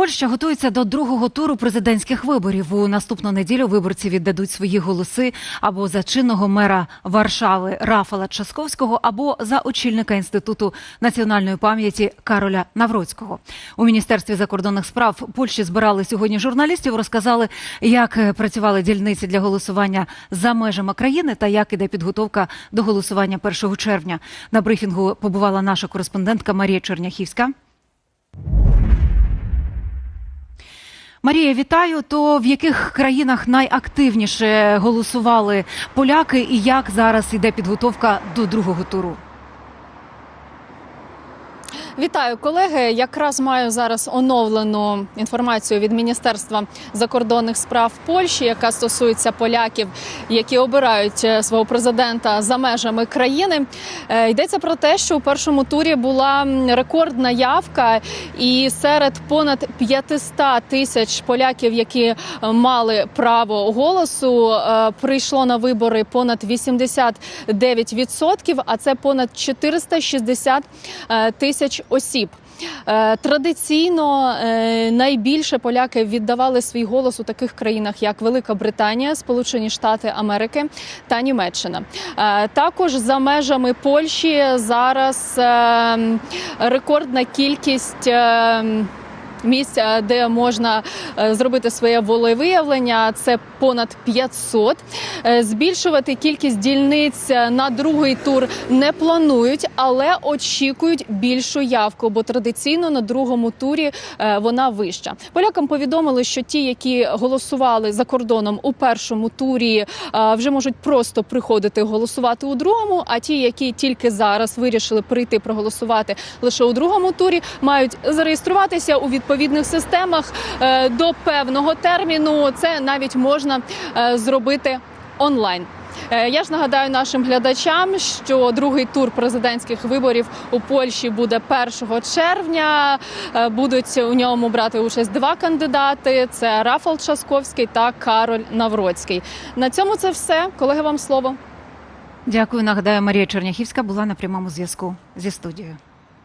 Польща готується до другого туру президентських виборів. У наступну неділю виборці віддадуть свої голоси або за чинного мера Варшави Рафала Часковського, або за очільника інституту національної пам'яті Кароля Навроцького. У міністерстві закордонних справ Польщі збирали сьогодні журналістів. Розказали, як працювали дільниці для голосування за межами країни та як іде підготовка до голосування 1 червня. На брифінгу побувала наша кореспондентка Марія Черняхівська. Марія, вітаю. То в яких країнах найактивніше голосували поляки, і як зараз іде підготовка до другого туру? Вітаю, колеги. Якраз маю зараз оновлену інформацію від Міністерства закордонних справ Польщі, яка стосується поляків, які обирають е, свого президента за межами країни. Е, Йдеться про те, що у першому турі була рекордна явка, і серед понад 500 тисяч поляків, які е, мали право голосу, прийшло на вибори понад 89%, а це понад 460 е, тисяч осіб. Е, Традиційно е, найбільше поляки віддавали свій голос у таких країнах, як Велика Британія, Сполучені Штати Америки та Німеччина. Е, Також за межами Польщі зараз е, рекордна кількість. Місця, де можна е, зробити своє волевиявлення, це понад 500. Е, Збільшувати кількість дільниць на другий тур не планують, але очікують більшу явку, бо традиційно на другому турі е, вона вища. Полякам повідомили, що ті, які голосували за кордоном у першому турі, вже можуть просто приходити голосувати у другому. А ті, які тільки зараз вирішили прийти проголосувати лише у другому турі, мають зареєструватися у відповідних системах е, до певного терміну. Це навіть можна е, зробити онлайн. Е, Я ж нагадаю нашим глядачам, що другий тур президентських виборів у Польщі буде 1 червня. Будуть у ньому брати участь два кандидати: це Рафал Часковський та Кароль Навроцький. На цьому це все. Колеги, вам слово. Дякую. Нагадаю, Марія Черняхівська була на прямому зв'язку зі студією.